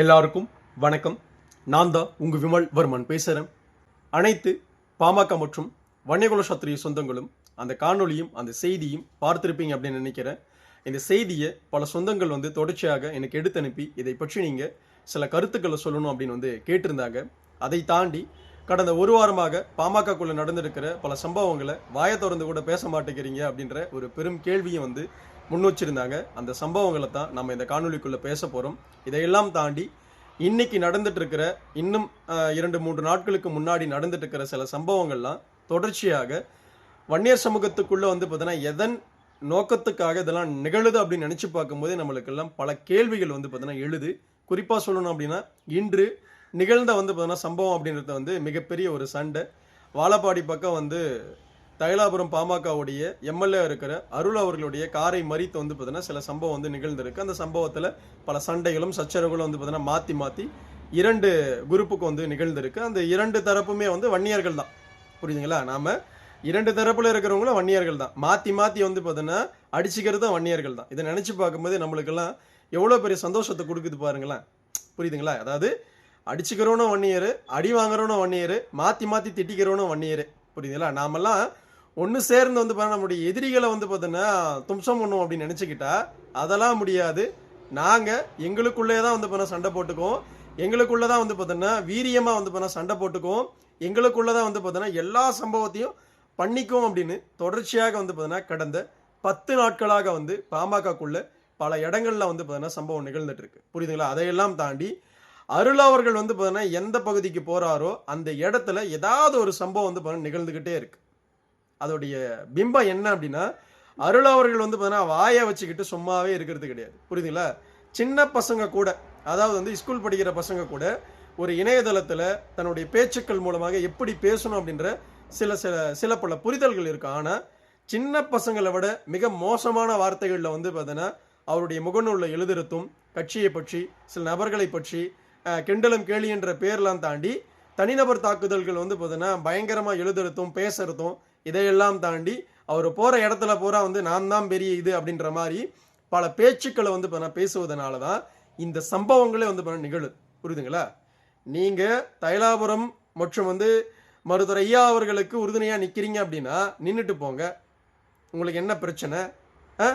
எல்லாருக்கும் வணக்கம். நான் தான் உங்கள் விமல் வர்மன் பேசுகிறேன் அனைத்து பாமக மற்றும் வன்னியகுல சத்திரிய சொந்தங்களும் அந்த காணொளியும் அந்த செய்தியும் பார்த்திருப்பீங்க அப்படின்னு நினைக்கிறேன். இந்த செய்தியை பல சொந்தங்கள் வந்து தொடர்ச்சியாக எனக்கு எடுத்து அனுப்பி இதை பற்றி நீங்கள் சில கருத்துக்களை சொல்லணும் அப்படின்னு வந்து கேட்டிருந்தாங்க. அதை தாண்டி கடந்த ஒரு வாரமாக பாமகக்குள்ளே நடந்திருக்கிற பல சம்பவங்களை வாயை திறந்து கூட பேச மாட்டேங்கிறீங்க அப்படின்ற ஒரு பெரும் கேள்வியை வந்து முன் வச்சிருந்தாங்க அந்த சம்பவங்களை தான் நம்ம இந்த காணொலிக்குள்ளே பேச போறோம். இதையெல்லாம் தாண்டி இன்னைக்கு நடந்துட்டு இருக்கிற இன்னும் இரண்டு மூன்று நாட்களுக்கு முன்னாடி நடந்துட்டு இருக்கிற சில சம்பவங்கள்லாம் தொடர்ச்சியாக வன்னியர் சமூகத்துக்குள்ள வந்து பார்த்தீங்கன்னா எதன் நோக்கத்துக்காக இதெல்லாம் நிகழுது அப்படின்னு நினைச்சு பார்க்கும்போதே நம்மளுக்கெல்லாம் பல கேள்விகள் வந்து பார்த்தீங்கன்னா எழுது. குறிப்பாக சொல்லணும் அப்படின்னா இன்று நிகழ்ந்த வந்து பார்த்தீங்கன்னா சம்பவம் அப்படின்றது வந்து மிகப்பெரிய ஒரு சண்டை. வாழப்பாடி பக்கம் வந்து தைலாபுரம் பாமகவுடைய எம்எல்ஏ இருக்கிற அருள் அவர்களுடைய காரை மறித்து வந்து பார்த்தீங்கன்னா சில சம்பவம் வந்து நிகழ்ந்திருக்கு. அந்த சம்பவத்தில் பல சண்டைகளும் சச்சரவுகளும் வந்து பார்த்தீங்கன்னா மாற்றி மாற்றி இரண்டு குரூப்புக்கு வந்து நிகழ்ந்திருக்கு. அந்த இரண்டு தரப்புமே வந்து வன்னியர்கள் தான். புரியுதுங்களா? நாம் இரண்டு தரப்பில் இருக்கிறவங்களும் வன்னியர்கள் தான். மாற்றி மாற்றி வந்து பார்த்தீங்கன்னா அடிச்சுக்கிறதும் வன்னியர்கள் தான். இதை நினச்சி பார்க்கும்போது நம்மளுக்கெல்லாம் எவ்வளோ பெரிய சந்தோஷத்தை கொடுக்குது பாருங்களேன். புரியுதுங்களா? அதாவது அடிச்சுக்கிறவனும் வன்னியர் அடி வாங்குறவனும் வன்னியர் மாற்றி மாற்றி திட்டிக்கிறவனும் வன்னியர். இயர் புரியுதுங்களா? நாமெல்லாம் ஒன்று சேர்ந்து வந்து பார்த்தா நம்முடைய எதிரிகளை வந்து பார்த்தோன்னா தும்சம் பண்ணுவோம் அப்படின்னு நினச்சிக்கிட்டா அதெல்லாம் முடியாது. நாங்கள் எங்களுக்குள்ளே தான் வந்து பார்த்தா சண்டை போட்டுக்குவோம். எங்களுக்குள்ளே தான் வந்து பார்த்தோன்னா வீரியமாக வந்து பார்த்தா சண்டை போட்டுக்குவோம். எங்களுக்குள்ளே தான் வந்து பார்த்தோன்னா எல்லா சம்பவத்தையும் பண்ணிக்குவோம் அப்படின்னு தொடர்ச்சியாக வந்து பார்த்தோன்னா கடந்த பத்து நாட்களாக வந்து பாமகக்குள்ள பல இடங்களில் வந்து பார்த்தீங்கன்னா சம்பவம் நிகழ்ந்துட்டு இருக்கு புரியுதுங்களா? அதையெல்லாம் தாண்டி அருள் அவர்கள் வந்து பார்த்தீங்கன்னா எந்த பகுதிக்கு போகிறாரோ அந்த இடத்துல ஏதாவது ஒரு சம்பவம் வந்து பார்த்தீங்கன்னா நிகழ்ந்துக்கிட்டே இருக்குது அதோடைய பிம்பம் என்ன அப்படின்னா அருள் அவர்கள் வந்து பார்த்தீங்கன்னா வாயை வச்சுக்கிட்டு சும்மாவே இருக்கிறது கிடையாது. புரியுதுங்களா? சின்ன பசங்க கூட அதாவது வந்து ஸ்கூல் படிக்கிற பசங்க கூட ஒரு இணையதளத்தில் தன்னுடைய பேச்சுக்கள் மூலமாக எப்படி பேசணும் அப்படின்ற சில சில சில பல புரிதல்கள் இருக்கும் ஆனால் சின்ன பசங்களை விட மிக மோசமான வார்த்தைகளில் வந்து பார்த்தீங்கன்னா அவருடைய முகநூலில் எழுதுறதும் கட்சியை பற்றி சில நபர்களை பற்றி அஹ், கிண்டலும் கேலி என்ற பேர்லாம் தாண்டி தனிநபர் தாக்குதல்கள் வந்து பார்த்தீங்கன்னா பயங்கரமாக எழுதுறதும் பேசுறதும் இதையெல்லாம் தாண்டி அவர் போகிற இடத்துல பூரா வந்து நான் தான் பெரிய இது அப்படின்ற மாதிரி பல பேச்சுக்களை வந்து பார்த்தீங்கன்னா பேசுவதனால தான் இந்த சம்பவங்களே வந்து பார்த்தீங்கன்னா நிகழுது. புரியுதுங்களா? நீங்கள் தைலாபுரம் மற்றும் வந்து மருத்துவர் ஐயா அவர்களுக்கு உறுதுணையாக நிற்கிறீங்க அப்படின்னா நின்றுட்டு போங்க. உங்களுக்கு என்ன பிரச்சனை? ஆ?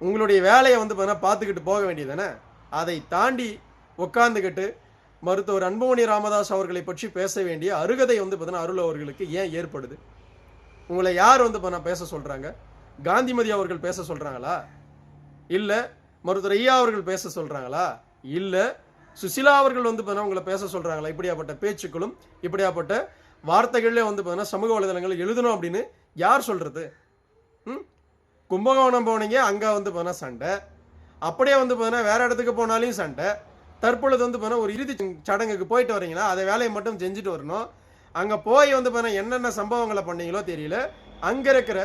உங்களுடைய வேலையை வந்து பார்த்தீங்கன்னா பார்த்துக்கிட்டு போக வேண்டியதானே அதை தாண்டி உட்காந்துக்கிட்டு மருத்துவர் அன்புமணி ராமதாஸ் அவர்களை பற்றி பேச வேண்டிய அருகதை வந்து பார்த்தீங்கன்னா அருள் அவர்களுக்கு ஏன் ஏற்படுது? உங்களை யார் வந்து பார்த்தா பேச சொல்கிறாங்க காந்திமதி அவர்கள் பேச சொல்கிறாங்களா இல்லை மருத்துவர் ஐயா அவர்கள் பேச சொல்கிறாங்களா இல்லை சுசிலா அவர்கள் வந்து பார்த்தீங்கன்னா உங்களை பேச சொல்கிறாங்களா இப்படியாப்பட்ட பேச்சுக்களும் இப்படியாப்பட்ட வார்த்தைகளே வந்து பார்த்தீங்கன்னா சமூக வலைதளங்கள் எழுதணும் அப்படின்னு யார் சொல்கிறது ம்? கும்பகோணம் போனீங்க அங்கே வந்து பார்த்தீங்கன்னா சண்டை. அப்படியே வந்து பார்த்தீங்கன்னா வேறு இடத்துக்கு போனாலையும் சண்டை. தற்பொழுது வந்து பார்த்தீங்கன்னா ஒரு இறுதி சடங்குக்கு போயிட்டு வரீங்கன்னா அதை வேலையை மட்டும் செஞ்சுட்டு வரணும். அங்கே போய் வந்து பார்த்தீங்கன்னா என்னென்ன சம்பவங்களை பண்ணீங்களோ தெரியல. அங்கே இருக்கிற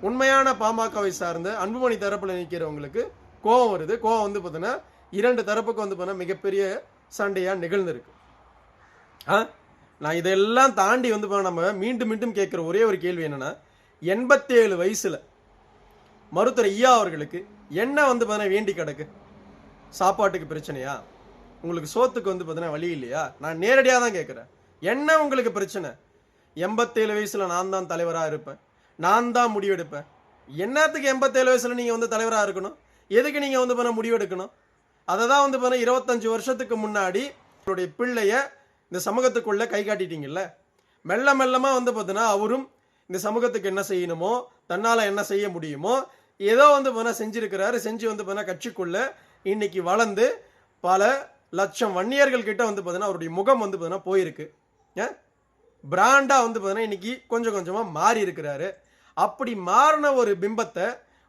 உண்மையான பாமகவை சார்ந்த அன்புமணி தரப்பில் நிற்கிறவங்களுக்கு கோவம் வருது. கோவம் வந்து பார்த்தீங்கன்னா இரண்டு தரப்புக்கு வந்து பார்த்தீங்கன்னா மிகப்பெரிய சண்டையாக நிகழ்ந்திருக்கு. ஆ? நான் இதெல்லாம் தாண்டி வந்து நம்ம மீண்டும் மீண்டும் கேட்குற ஒரே ஒரு கேள்வி என்னன்னா எண்பத்தேழு வயசில் மருத்துவர் ஐயா அவர்களுக்கு என்ன வந்து பார்த்தீங்கன்னா வேண்டி கிடக்கு? சாப்பாட்டுக்கு பிரச்சனையா? உங்களுக்கு சோத்துக்கு வந்து பார்த்தீங்கன்னா வழி இல்லையா? நான் நேரடியாக தான் கேட்குறேன் என்ன உங்களுக்கு பிரச்சனை? எண்பத்தேழு வயசுல நான் தான் தலைவராக இருப்பேன். நான் தான் முடிவெடுப்பேன். என்னத்துக்கு எண்பத்தேழு வயசுல நீங்கள் வந்து தலைவராக இருக்கணும்? எதுக்கு நீங்கள் வந்து பண்ண முடிவெடுக்கணும்? அதை தான் வந்து பண்ண இருபத்தஞ்சு வருஷத்துக்கு முன்னாடி உங்களுடைய பிள்ளைய இந்த சமூகத்துக்குள்ள கை காட்டிட்டீங்கல்ல? மெல்ல மெல்லமா வந்து பார்த்தீங்கன்னா அவரும் இந்த சமூகத்துக்கு என்ன செய்யணுமோ தன்னால் என்ன செய்ய முடியுமோ ஏதோ வந்து பார்த்தா செஞ்சுருக்கிறாரு. செஞ்சு வந்து பார்த்தா கட்சிக்குள்ள இன்னைக்கு வளர்ந்து பல லட்சம் வன்னியர்கள் கிட்ட வந்து பார்த்தீங்கன்னா அவருடைய முகம் வந்து பார்த்தீங்கன்னா போயிருக்கு. பிராண்டாக வந்து பார்த்தீங்கன்னா இன்னைக்கு கொஞ்சம் கொஞ்சமாக மாறி இருக்கிறாரு. அப்படி மாறின ஒரு பிம்பத்தை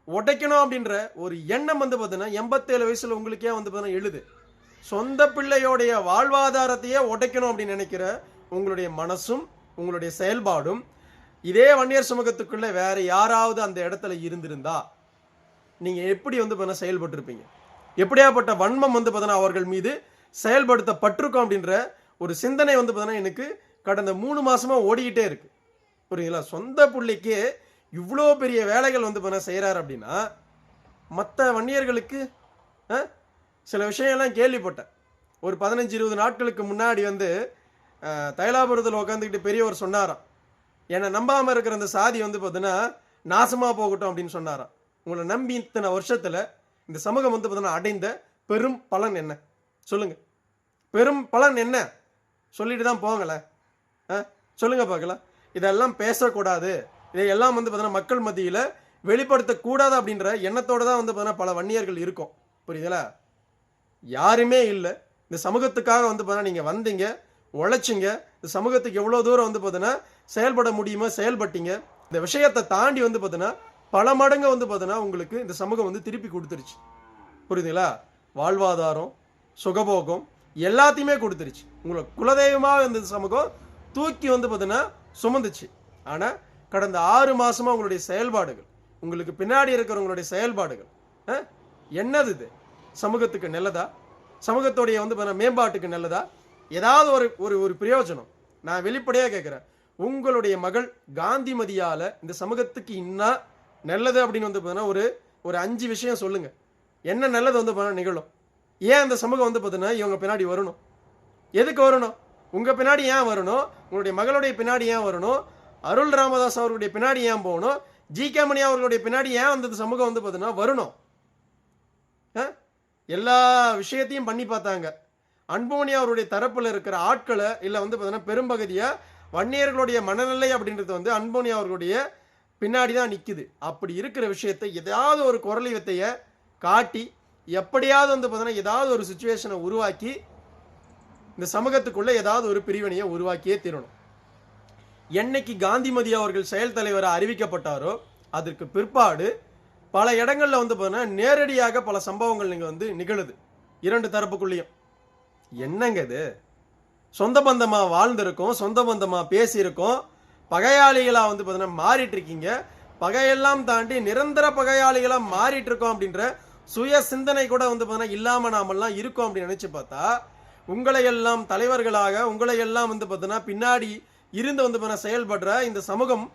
உடைக்கணும் அப்படின்ற ஒரு எண்ணம் வந்து பார்த்தீங்கன்னா எண்பத்தேழு வயசில் உங்களுக்கே வந்து பார்த்தீங்கன்னா எழுது. சொந்த பிள்ளையோடைய வாழ்வாதாரத்தையே உடைக்கணும் அப்படின்னு நினைக்கிற உங்களுடைய மனசும் உங்களுடைய செயல்பாடும் இதே வன்னியர் சமூகத்துக்குள்ளே வேறு யாராவது அந்த இடத்துல இருந்திருந்தா நீங்கள் எப்படி வந்து பார்த்தீங்கன்னா செயல்பட்டுருப்பீங்க? எப்படியாப்பட்ட வன்மம் வந்து பார்த்தீங்கன்னா அவர்கள் மீது செயல்படுத்தப்பட்டிருக்கோம் அப்படின்ற ஒரு சிந்தனை வந்து பார்த்தீங்கன்னா எனக்கு கடந்த மூணு மாதமாக ஓடிக்கிட்டே இருக்கு. புரியுங்களா சொந்த பிள்ளைக்கு இவ்வளோ பெரிய வேலைகள் வந்து பார்த்தீங்கன்னா செய்கிறாரு அப்படின்னா மற்ற வன்னியர்களுக்கு ஆ, சில விஷயம்லாம் கேள்விப்பட்டேன். ஒரு பதினஞ்சு இருபது நாட்களுக்கு முன்னாடி வந்து தைலாபுரத்தில் உட்காந்துக்கிட்டு பெரியவர் சொன்னாராம். என்னை நம்பாமல் இருக்கிற அந்த சாதி வந்து பார்த்தீங்கன்னா நாசமாக போகட்டும் அப்படின்னு சொன்னாராம். உங்களை நம்பி இத்தனை வருஷத்தில் இந்த சமூகம் வந்து பார்த்தீங்கன்னா அடைந்த பெரும் பலன் என்ன? சொல்லுங்கள் பெரும் பலன் என்ன? சொல்லிட்டு தான் போங்களேன் ஆ சொல்லுங்கள் பார்க்கலாம் இதெல்லாம் பேசக்கூடாது. இதையெல்லாம் வந்து பார்த்தீங்கன்னா மக்கள் மத்தியில் வெளிப்படுத்தக்கூடாது அப்படின்ற எண்ணத்தோடு தான் வந்து பார்த்தீங்கன்னா பல வன்னியர்கள் இருக்கும். புரியுதுல? யாருமே இல்லை. இந்த சமூகத்துக்காக வந்து பார்த்தீங்கன்னா நீங்கள் வந்தீங்க உழைச்சிங்க இந்த சமூகத்துக்கு எவ்வளோ தூரம் வந்து பார்த்தீங்கன்னா செயல்பட முடியுமோ செயல்பட்டீங்க. இந்த விஷயத்தை தாண்டி வந்து பார்த்தீங்கன்னா பல மடங்கு வந்து பார்த்தீங்கன்னா உங்களுக்கு இந்த சமூகம் வந்து திருப்பி கொடுத்துருச்சு. புரியுதுங்களா? வாழ்வாதாரம் சுகபோகம் எல்லாத்தையுமே கொடுத்துருச்சு. உங்களை குலதெய்வமாக இருந்த இந்த சமூகம் தூக்கி வந்து பார்த்தீங்கன்னா சுமந்துச்சு. ஆனால் கடந்த ஆறு மாதமாக உங்களுடைய செயல்பாடுகள் உங்களுக்கு பின்னாடி இருக்கிறவங்களுடைய செயல்பாடுகள் ஆ? என்னது இது? சமூகத்துக்கு நல்லதா? சமூகத்துடைய வந்து மேம்பாட்டுக்கு நல்லதா? ஏதாவது ஒரு ஒரு ஒரு பிரயோஜனம். நான் வெளிப்படையாக கேட்குறேன் உங்களுடைய மகள் காந்திமதியால் இந்த சமூகத்துக்கு இன்னா நல்லது அப்படின்னு வந்து பார்த்தீங்கன்னா ஒரு ஒரு அஞ்சு விஷயம் சொல்லுங்கள் என்ன நல்லது வந்து பார்த்தீங்கன்னா நிகழும்? ஏன் அந்த சமூகம் வந்து பார்த்தீங்கன்னா இவங்க பின்னாடி வரணும்? எதுக்கு வரணும்? உங்கள் பின்னாடி ஏன் வரணும்? உங்களுடைய மகளுடைய பின்னாடி ஏன் வரணும்? அருள் ராமதாஸ் அவர்களுடைய பின்னாடி ஏன் போகணும்? ஜி கே மணி அவர்களுடைய பின்னாடி ஏன் வந்தது சமூகம் வந்து பார்த்தீங்கன்னா வரணும்? ஆ? எல்லா விஷயத்தையும் பண்ணி பார்த்தாங்க. அன்புமணி அவருடைய தரப்பில் இருக்கிற ஆட்களை இல்லை வந்து பார்த்தீங்கன்னா பெரும்பகுதியை வன்னியர்களுடைய மனநிலை அப்படின்றது வந்து அன்புமணி அவர்களுடைய பின்னாடி தான் நிற்குது அப்படி இருக்கிற விஷயத்தை ஏதாவது ஒரு குரலி வித்தையை காட்டி எப்படியாவது வந்து பார்த்தீங்கன்னா ஏதாவது ஒரு சுச்சுவேஷனை உருவாக்கி இந்த சமூகத்துக்குள்ளே ஏதாவது ஒரு பிரிவினையை உருவாக்கியே தீரணும். என்னைக்கு காந்திமதி அவர்கள் செயல் தலைவராக அறிவிக்கப்பட்டாரோ அதற்கு பிற்பாடு பல இடங்களில் வந்து பார்த்தீங்கன்னா நேரடியாக பல சம்பவங்கள் நீங்கள் வந்து நிகழுது. இரண்டு தரப்புக்குள்ளேயும். என்னங்க இது? சொந்த பந்தமாக வாழ்ந்திருக்கோம் சொந்த பந்தமாக பேசியிருக்கோம் பகையாளிகளாக வந்து பார்த்தீங்கன்னா மாறிட்டு இருக்கீங்க பகையெல்லாம் தாண்டி நிரந்தர பகையாளிகளாக மாறிட்டு இருக்கோம் அப்படின்ற சுய சிந்தனை கூட வந்து பார்த்தீங்கன்னா இல்லாமல் நாமெல்லாம் இருக்கோம் அப்படின்னு நினச்சி பார்த்தா உங்களை எல்லாம் தலைவர்களாக உங்களை எல்லாம் வந்து பார்த்தீங்கன்னா பின்னாடி இருந்து வந்து பார்த்தீங்கன்னா செயல்படுற இந்த சமூகம்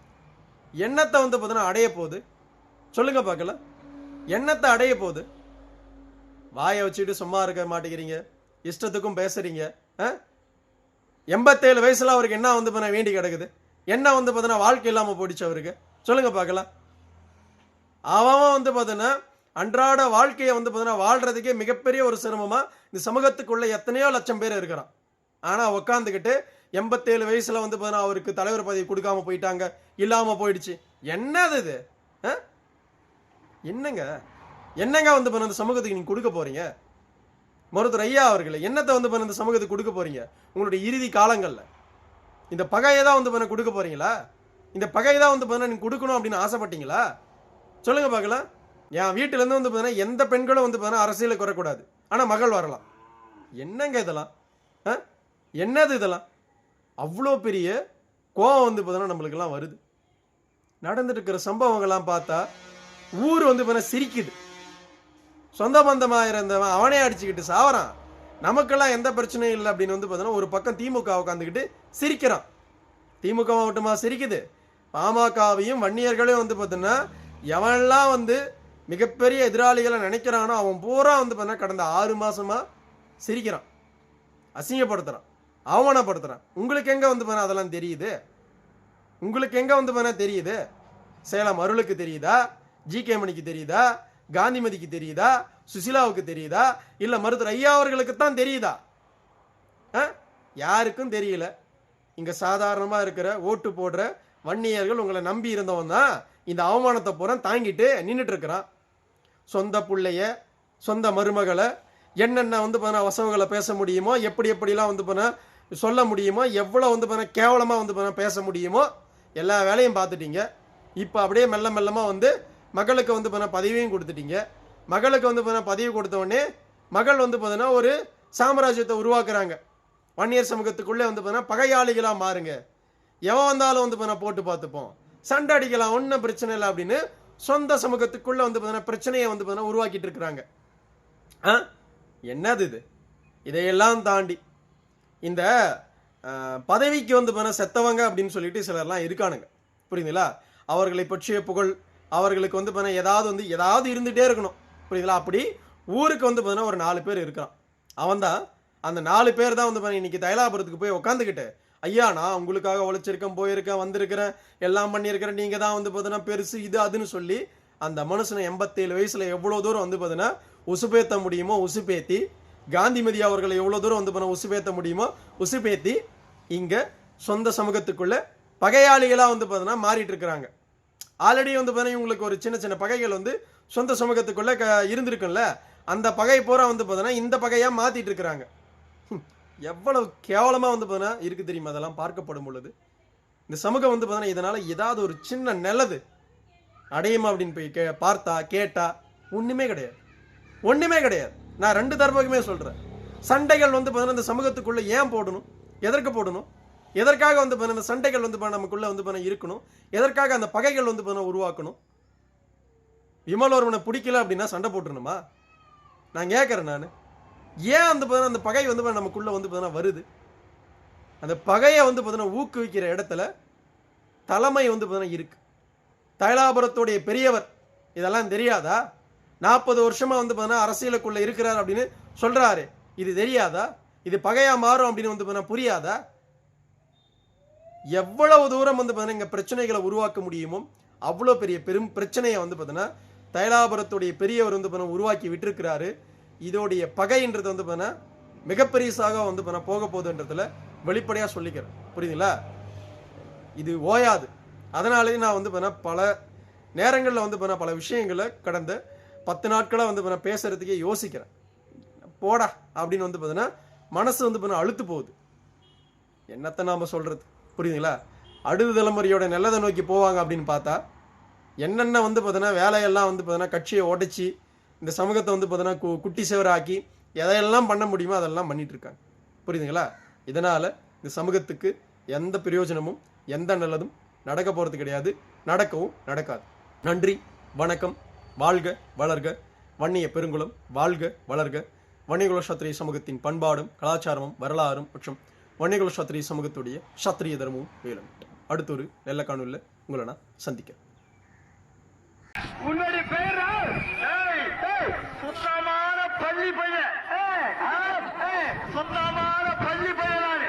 எண்ணத்தை வந்து பார்த்தீங்கன்னா அடைய போகுது? சொல்லுங்க பார்க்கல. எண்ணத்தை அடைய போகுது? வாயை வச்சுட்டு சும்மா இருக்க மாட்டேங்கிறீங்க. இஷ்டத்துக்கும் பேசுறீங்க. ஆ? எண்பத்தேழு வயசுல அவருக்கு என்ன வந்து பண்ண வேண்டி கிடக்குது? என்ன வந்து பார்த்தீங்கன்னா வாழ்க்கை இல்லாமல் போயிடுச்சு அவருக்கு? சொல்லுங்க பார்க்கலாம் அவன் வந்து பார்த்தீங்கன்னா அன்றாட வாழ்க்கையை வந்து பார்த்தீங்கன்னா வாழ்கிறதுக்கே மிகப்பெரிய ஒரு சிரமமாக இந்த சமூகத்துக்குள்ளே எத்தனையோ லட்சம் பேர் இருக்கிறான். ஆனால் உட்காந்துக்கிட்டு எண்பத்தேழு வயசில் வந்து பார்த்தீங்கன்னா அவருக்கு தலைவர் பதவி கொடுக்காம போயிட்டாங்க இல்லாமல் போயிடுச்சு. என்னது இது? ஆ? என்னங்க? என்னங்க வந்து பண்ண அந்த சமூகத்துக்கு நீங்கள் கொடுக்க போகிறீங்க மருத்துவர் ஐயா அவர்களே என்னத்தை வந்து பண்ண இந்த சமூகத்துக்கு கொடுக்க போகிறீங்க உங்களுடைய இறுதி காலங்களில். இந்த பகையை தான் வந்து பண்ண கொடுக்க போகிறீங்களா இந்த பகையை தான் வந்து பார்த்தீங்கன்னா நீங்கள் கொடுக்கணும் அப்படின்னு ஆசைப்பட்டீங்களா? சொல்லுங்கள் பார்க்கலாம். என் வீட்டிலேருந்து வந்து பார்த்தீங்கன்னா எந்த பெண்களும் வந்து பார்த்தீங்கன்னா அரசியலுக்கு வரக்கூடாது ஆனால் மகள் வரலாம். என்னங்க இதெல்லாம்? ஆ? என்னது இதெல்லாம்? அவ்வளோ பெரிய கோவம் வந்து பார்த்தீங்கன்னா நம்மளுக்கெல்லாம் வருது. நடந்துட்டு இருக்கிற சம்பவங்கள்லாம் பார்த்தா ஊர் வந்து பார்த்தீங்கன்னா சிரிக்குது. சொந்த பந்தமாக இருந்தவன் அவனே அடிச்சுக்கிட்டு சாவறான். நமக்கெல்லாம் எந்த பிரச்சனையும் இல்லை அப்படின்னு வந்து பார்த்தீங்கன்னா ஒரு பக்கம் திமுக உட்காந்துக்கிட்டு சிரிக்கிறான். திமுக மட்டுமா சிரிக்குது. பாமகவையும் வன்னியர்களையும் வந்து பார்த்தீங்கன்னா எவன்லாம் வந்து மிகப்பெரிய எதிராளிகளை நினைக்கிறானோ அவன் பூரா வந்து பார்த்தீங்கன்னா கடந்த ஆறு மாதமாக சிரிக்கிறான். அசிங்கப்படுத்துகிறான் அவமானப்படுத்துகிறான் உங்களுக்கு எங்கே வந்து பார்த்தீங்கன்னா அதெல்லாம் தெரியுது? உங்களுக்கு எங்கே வந்து பார்த்தீங்கன்னா தெரியுது? சேலம் அருளுக்கு தெரியுதா? ஜி கே மணிக்கு தெரியுதா? காந்திமதிக்கு தெரியுதா? சுசிலாவுக்கு தெரியுதா? இல்லை மருத்துவர் ஐயா அவர்களுக்கு தான் தெரியுதா? ஆ? யாருக்கும் தெரியல. இங்கே சாதாரணமாக இருக்கிற ஓட்டு போடுற வன்னியர்கள் உங்களை நம்பி இருந்தவன் தான். இந்த அவமானத்தை பூரா தாங்கிட்டு நின்றுட்டு இருக்கிறான் சொந்த பிள்ளைய சொந்த மருமகளை என்னென்ன வந்து பார்த்தீங்கன்னா வசவுகளை பேச முடியுமோ எப்படி எப்படிலாம் வந்து பார்த்தீங்கன்னா சொல்ல முடியுமோ எவ்வளோ வந்து பார்த்தீங்கன்னா கேவலமாக வந்து பார்த்தீங்கன்னா பேச முடியுமோ எல்லா வேலையும் பார்த்துட்டீங்க. இப்போ அப்படியே மெல்ல மெல்லமாக வந்து மகளுக்கு வந்து பார்த்தீங்கன்னா பதவியும் கொடுத்துட்டீங்க. மகளுக்கு வந்து பார்த்தீங்கன்னா பதவி கொடுத்தவொடனே மகள் வந்து பார்த்தீங்கன்னா ஒரு சாம்ராஜ்யத்தை உருவாக்குறாங்க. வன்னியர் சமூகத்துக்குள்ளே வந்து பார்த்தீங்கன்னா பகையாளிகளாக மாறுங்க. எவன் வந்தாலும் வந்து பார்த்தீங்கன்னா போட்டு பார்த்துப்போம். சண்டை அடிக்கலாம் ஒன்றும் பிரச்சனை இல்லை அப்படின்னு சொந்த சமூகத்துக்குள்ளே வந்து பார்த்தீங்கன்னா பிரச்சனையை வந்து பார்த்தீங்கன்னா உருவாக்கிட்டு இருக்கிறாங்க. ஆ? என்னது இது? இதையெல்லாம் தாண்டி இந்த பதவிக்கு வந்து பார்த்தீங்கன்னா செத்தவங்க அப்படின்னு சொல்லிட்டு சிலர்லாம் இருக்கானுங்க. புரியுதுங்களா? அவர்களை பற்றிய புகழ் அவர்களுக்கு வந்து பார்த்தீங்கன்னா ஏதாவது வந்து ஏதாவது இருந்துகிட்டே இருக்கணும். புரியுதுங்களா? அப்படி ஊருக்கு வந்து பார்த்தீங்கன்னா ஒரு நாலு பேர் இருக்கான். அவன் தான் அந்த நாலு பேர் தான் வந்து பார்த்தீங்கன்னா இன்னைக்கு தைலாபுரத்துக்கு போய் உட்காந்துக்கிட்டு ஐயா நான் உங்களுக்காக உழைச்சிருக்கேன் போயிருக்கேன் வந்திருக்கிறேன் எல்லாம் பண்ணியிருக்கிறேன் நீங்கள் தான் வந்து பார்த்தீங்கன்னா பெருசு இது அதுன்னு சொல்லி அந்த மனுஷனை எண்பத்தேழு வயசில் எவ்வளோ தூரம் வந்து பார்த்தீங்கன்னா உசுப்பேற்ற முடியுமோ உசுப்பேத்தி காந்திமதி அவர்களை எவ்வளோ தூரம் வந்து பண்ண உசுப்பேற்ற முடியுமோ உசுப்பேத்தி இங்கே சொந்த சமூகத்துக்குள்ளே பகையாளிகளாக வந்து பார்த்தீங்கன்னா மாறிட்டு இருக்கிறாங்க. ஆல்ரெடி வந்து பார்த்தீங்கன்னா இவங்களுக்கு ஒரு சின்ன சின்ன பகைகள் வந்து சொந்த சமூகத்துக்குள்ளே க இருந்திருக்குல்ல அந்த பகை பூரா வந்து பார்த்தீங்கன்னா இந்த பகையாக மாற்றிட்டு இருக்கிறாங்க. எவ்வளவு கேவலமாக வந்து பார்த்தீங்கன்னா இருக்குது தெரியுமா? அதெல்லாம் பார்க்கப்படும் பொழுது. இந்த சமூகம் வந்து பார்த்தீங்கன்னா இதனால் ஏதாவது ஒரு சின்ன நல்லது அடையுமா அப்படின்னு போய் கே பார்த்தா கேட்டா ஒன்றுமே கிடையாது. ஒன்றுமே கிடையாது. நான் ரெண்டு தரப்புக்குமே சொல்கிறேன் சண்டைகள் வந்து பார்த்தீங்கன்னா இந்த சமூகத்துக்குள்ளே ஏன் போடணும்? எதற்கு போடணும்? எதற்காக வந்து பார்த்தீங்கன்னா இந்த சண்டைகள் வந்து பார்த்தீங்கன்னா நமக்குள்ளே வந்து பார்த்தீங்கன்னா இருக்கணும்? எதற்காக அந்த பகைகள் வந்து பார்த்தீங்கன்னா உருவாக்கணும்? விமல் ஒருவனை பிடிக்கல அப்படின்னா சண்டை போட்டுருணுமா நான் கேட்குறேன் நான். ஏன் வந்து பார்த்தீங்கன்னா அந்த பகை வந்து நமக்குள்ளே வந்து பார்த்தீங்கன்னா வருது. அந்த பகையை வந்து பார்த்தீங்கன்னா ஊக்குவிக்கிற இடத்துல தலைமை வந்து பார்த்தீங்கன்னா இருக்கு. தைலாபுரத்துடைய பெரியவர் இதெல்லாம் தெரியாதா? நாற்பது வருஷமா வந்து பார்த்தீங்கன்னா அரசியலுக்குள்ள இருக்கிறார் அப்படின்னு சொல்றாரு. இது தெரியாதா? இது பகையா மாறும் அப்படின்னு வந்து பார்த்தீங்கன்னா புரியாதா? எவ்வளவு தூரம் வந்து பார்த்தீங்கன்னா இங்க பிரச்சனைகளை உருவாக்க முடியுமோ அவ்வளோ பெரிய பெரும் பிரச்சனையை வந்து பார்த்தீங்கன்னா தைலாபுரத்துடைய பெரியவர் வந்து பார்த்தீங்கன்னா உருவாக்கி விட்டுருக்கிறாரு. இதோடைய பகைன்றது வந்து பார்த்தீங்கன்னா மிகப்பெரிய சாக வந்து பார்த்தா போக போகுதுன்றதுல வெளிப்படையாக சொல்லிக்கிறேன். புரியுதுங்களா? இது ஓயாது. அதனாலேயே நான் வந்து பார்த்தீங்கன்னா பல நேரங்களில் வந்து பார்த்தீங்கன்னா பல விஷயங்களை கடந்த பத்து நாட்களாக வந்து பார்த்தீங்கன்னா பேசுகிறதுக்கே யோசிக்கிறேன். போடா அப்படின்னு வந்து பார்த்தீங்கன்னா மனசு வந்து பார்த்தீங்கன்னா அழுத்து போகுது. என்னத்தை நாம் சொல்கிறது புரியுதுங்களா? அடுத்த தலைமுறையோட நல்லதை நோக்கி போவாங்க அப்படின்னு பார்த்தா என்னென்ன வந்து பார்த்தீங்கன்னா வேலையெல்லாம் வந்து பார்த்தீங்கன்னா கட்சியை உடச்சி இந்த சமூகத்தை வந்து பார்த்தீங்கன்னா கு குட்டி சேவராக்கி எதையெல்லாம் பண்ண முடியுமோ அதெல்லாம் பண்ணிகிட்ருக்காங்க புரியுதுங்களா? இதனால் இந்த சமூகத்துக்கு எந்த பிரயோஜனமும் எந்த நல்லதும் நடக்க போகிறது கிடையாது. நடக்கவும் நடக்காது. நன்றி வணக்கம் வாழ்க வளர்க வன்னிய பெருங்குளம் வாழ்க வளர்க. வன்னியகுல சத்திரிய சமூகத்தின் பண்பாடும் கலாச்சாரமும் வரலாறும் மற்றும் வன்னியகுல சத்திரிய சமூகத்துடைய சத்திரிய தர்மமும் வேலும் அடுத்தொரு நல்ல காணொலியில் உங்களை நான் சந்திக்கிறேன். சுத்தமான பள்ளி பையன். சுத்தமான பள்ளி பையன்